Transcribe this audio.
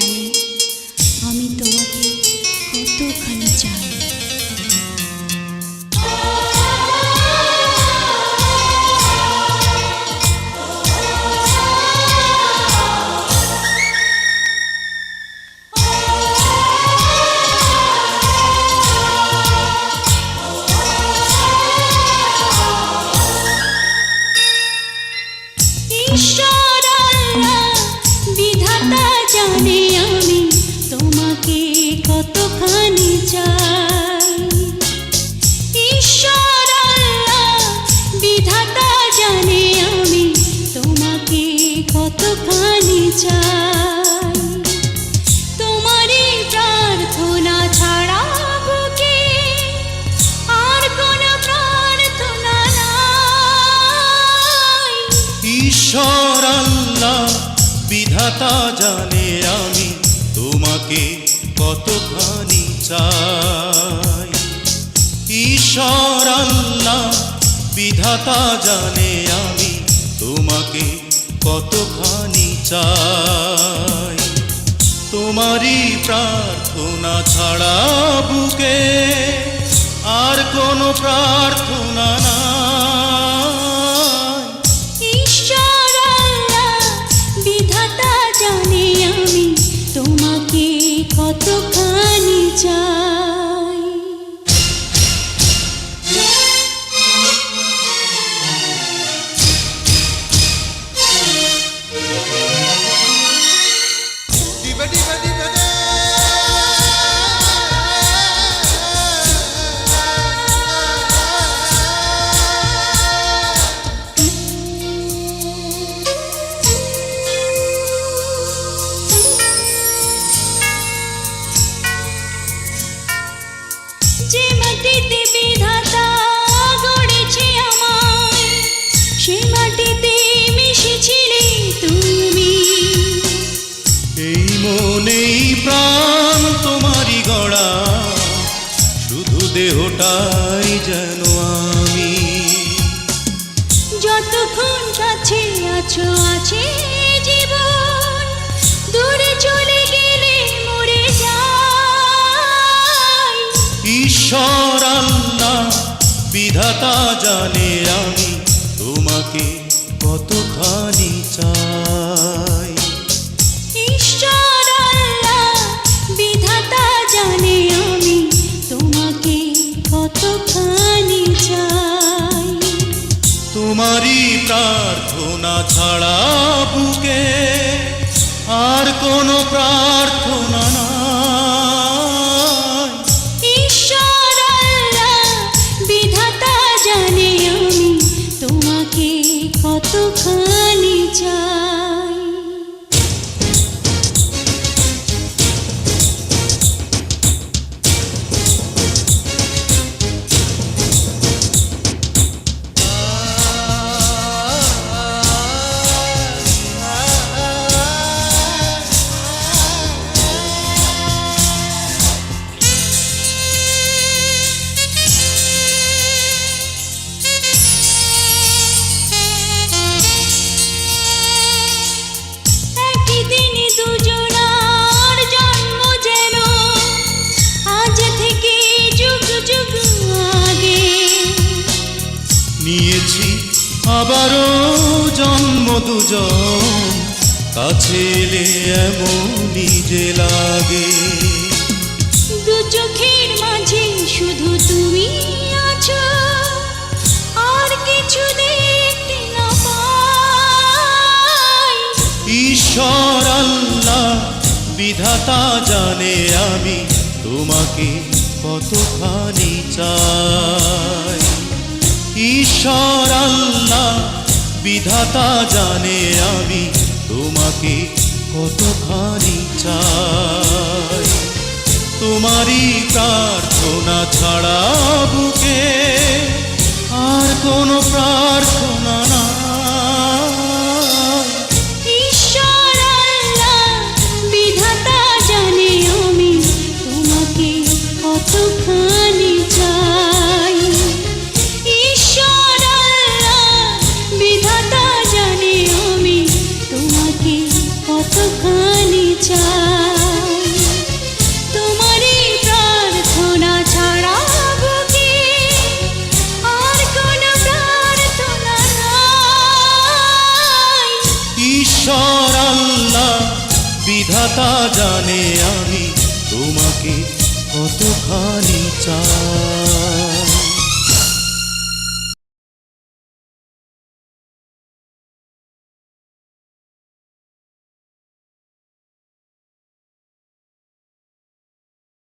জানি আমি তোমাকে কতখানি চাই তোমারই প্রার্থনা ছাড়া বুকে আর কোনো বিধাতা জানে আমি তোমাকে কতখানি চাই। ঈশ্বর আল্লাহ, বিধাতা জানে আমি তোমাকে কতখানি চাই? তোমারই প্রার্থনা ছাড়া বুকে আর কোনো প্রার্থনা নাই। যতক্ষণ কাছে আছো আছে জীবন। দূরে চলে গেলে মরে যাই। ঈশ্বর আল্লাহ বিধাতা জানে আমি তোমাকে কতখানি চাই। ঈশ্বর আল্লাহ বিধাতা জানে আমি তোমাকে কতখানি প্রার্থনা ছাড়া বুকে আর কোনো প্রার্থনা না বিধাতা জানে আমি তোমাকে কতখানি চাই। নিয়েছি আবারও জন্ম দুজন। কাছে এলে এমন নিজে লাগে। দু চোখের মাঝে শুধু তুমি আছো আর কিছু দেখতে না পাই। ঈশ্বর আল্লাহ বিধাতা জানে আমি তোমাকে কতখানি চাই। ঈশ্বর আল্লাহ, বিধাতা জানে আমি তোমাকে কতখানি চাই। তোমারই প্রার্থনা ছাড়া বুকে আর কোনো প্রার্থনা নাই ঈশ্বর আল্লাহ বিধাতা জানে আমি তোমাকে কতখানি চাই।